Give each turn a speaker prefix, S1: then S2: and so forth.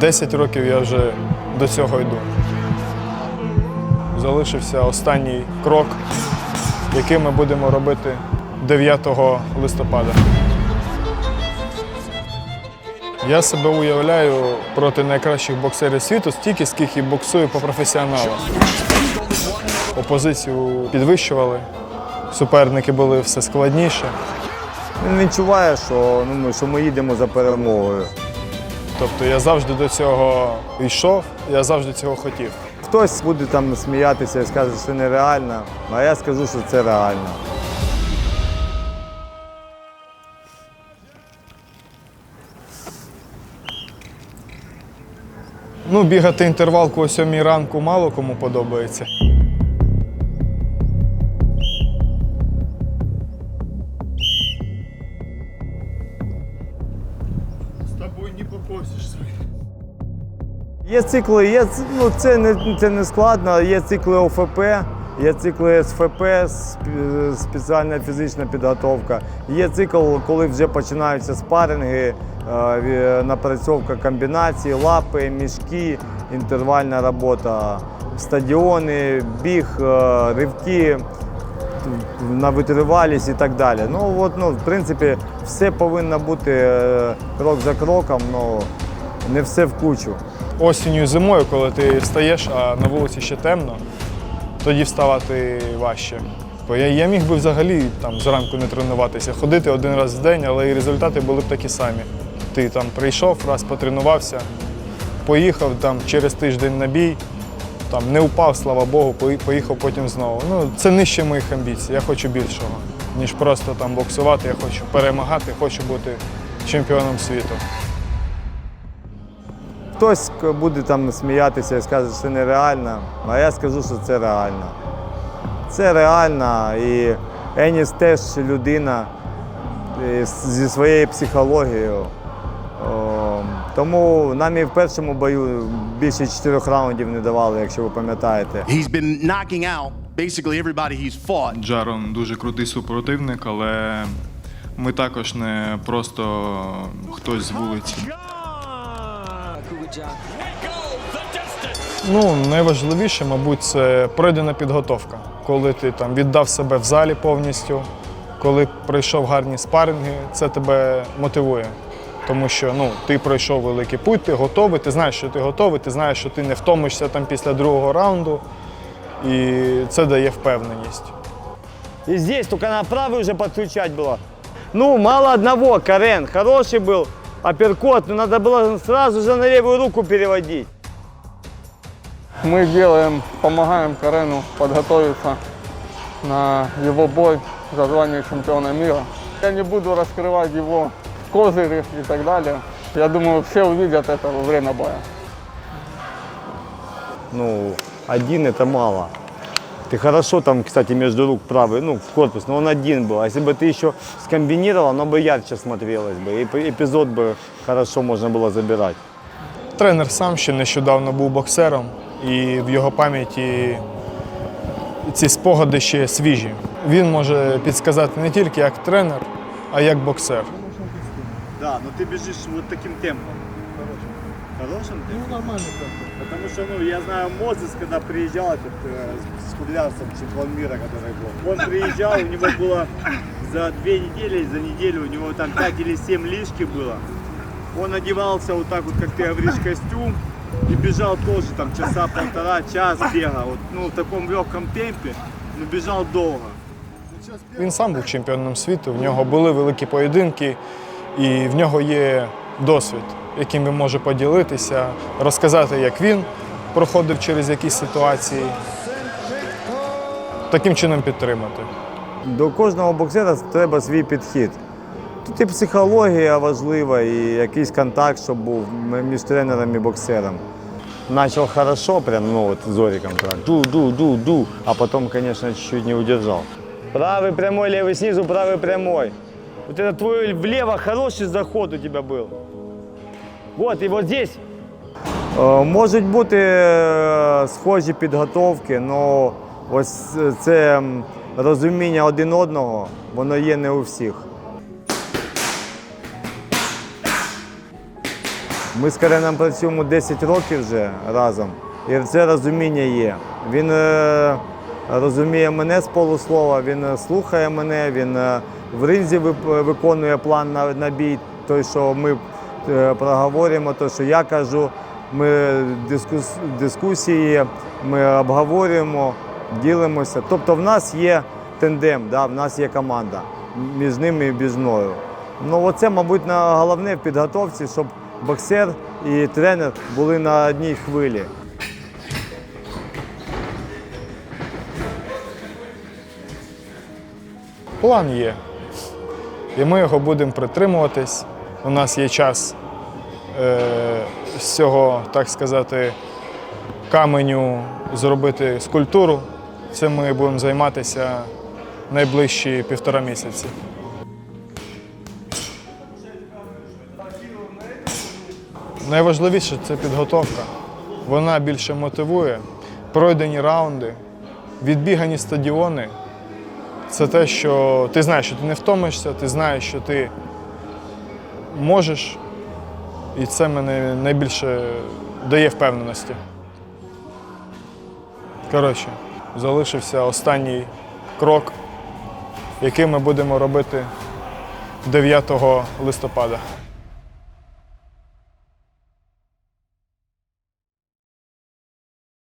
S1: 10 років я вже до цього йду. Залишився останній крок, який ми будемо робити 9 листопада. Я себе уявляю проти найкращих боксерів світу стільки, скільки боксую по професіоналам. Опозицію підвищували, суперники були все складніше.
S2: Він відчуває, що, ну, що ми їдемо за перемогою.
S1: Тобто я завжди до цього йшов, я завжди цього хотів.
S2: Хтось буде там сміятися і скаже, що це нереально, а я скажу, що це реально.
S1: Ну, бігати інтервалку о 7 ранку мало кому подобається.
S2: Є цикли, є, ну, це, не, це не складно, є цикли ОФП, є цикли СФП, спеціальна фізична підготовка. Є цикл, коли вже починаються спаринги, е, напрацьовка комбінацій, лапи, мішки, інтервальна робота, стадіони, біг, е, ривки на витривалість і так далі. Ну, от, ну, в принципі, все повинно бути е, крок за кроком, ну, не все в кучу.
S1: Осінню і зимою, коли ти встаєш, а на вулиці ще темно, тоді вставати важче. Бо я, я міг би взагалі там зранку не тренуватися, ходити один раз в день, але і результати були б такі самі. Ти там прийшов, раз потренувався, поїхав там через тиждень на бій, там не упав, слава Богу, поїхав потім знову. Ну, це нижче моїх амбіцій. Я хочу більшого, ніж просто там боксувати. Я хочу перемагати, хочу бути чемпіоном світу.
S2: Хтось буде там сміятися і скаже, що це нереально, а я скажу, що це реально. Це реально і Еніс теж людина е, зі своєю психологією. Тому нам і в першому бою більше чотирьох раундів не давали, якщо ви пам'ятаєте.
S3: He's been knocking out basically everybody he's fought.
S1: Джарон дуже крутий супротивник, але ми також не просто хтось з вулиці. Ну, найважливіше, мабуть, це пройдена підготовка. Коли ти там віддав себе в залі повністю, коли пройшов гарні спаринги, це тебе мотивує. Тому що ну, ти пройшов великий путь, ти готовий, ти знаєш, що ти готовий, ти знаєш, що ти не втомишся там після другого раунду, і це дає впевненість.
S2: И здесь только на правый уже подключать было. Ну, мало одного, Карен, хороший был, Апперкот, но надо было сразу же на левую руку переводить.
S4: Мы делаем, помогаем Карену подготовиться на его бой за звание чемпиона мира. Я не буду раскрывать его козыри и так далее. Я думаю, все увидят это во время боя.
S2: Ну, один это мало. Ты хорошо там, кстати, между рук правый, ну, в корпус, но он один был. А если бы ты еще скомбинировал, оно бы ярче смотрелось бы. И п- эпизод бы хорошо можно было забирать.
S1: Тренер сам ще нещодавно був боксером, і в його пам'яті ці спогади ще свіжі. Він може підсказати не тільки як тренер, а як боксер.
S2: Да, но ты бежишь вот таким темпом. Хорошим темпом? Ну, нормально темпом. Потому что, ну, я знаю, Мозес, когда приезжал, этот, э, с Кудрявцем, чемпион мира, который был, он приезжал, у него было за две недели, за неделю у него там 5 или 7 лишки было. Он одевался вот так вот, как ты говоришь, костюм, и бежал тоже там часа полтора, час бегал, вот, ну, в таком легком темпе, но бежал долго.
S1: Він сам був чемпіоном світу, в нього були великі поєдинки, і в нього є досвід, яким він може поділитися, розказати, як він проходив через якісь ситуації, таким чином підтримати.
S2: До кожного боксера треба свій підхід. Тут і психологія важлива, і якийсь контакт, щоб був між тренером і боксером. Начал хорошо, прям, ну вот Зориком так, ду, ду, ду, ду, а потом, конечно, чуть-чуть не удержал. Правый прямой, левый снизу, правый прямой. Вот это твой влево хороший заход у тебя был. Вот, і от здесь. Е, Можуть бути е, схожі підготовки, але ось це розуміння один одного, воно є не у всіх. Ми з Кареном працюємо 10 років вже разом, і це розуміння є. Він е, розуміє мене з полуслова, він е, слухає мене, він е, в ринзі виконує план на, на бій, той, що ми е, проговорюємо, той, що я кажу. Ми дискус, дискусії, ми обговорюємо, ділимося. Тобто в нас є тендем, да, в нас є команда між ними і між мною. Ну, оце, мабуть, головне в підготовці, щоб боксер і тренер були на одній хвилі.
S1: План є. І ми його будемо притримуватись. У нас є час е, з цього, так сказати, каменю зробити скульптуру. Цим ми будемо займатися найближчі півтора місяці. Найважливіше це підготовка. Вона більше мотивує. Пройдені раунди, відбігані стадіони. Це те, що ти знаєш, що ти не втомишся, ти знаєш, що ти можеш, і це мене найбільше дає впевненості. Коротше, залишився останній крок, який ми будемо робити 9 листопада.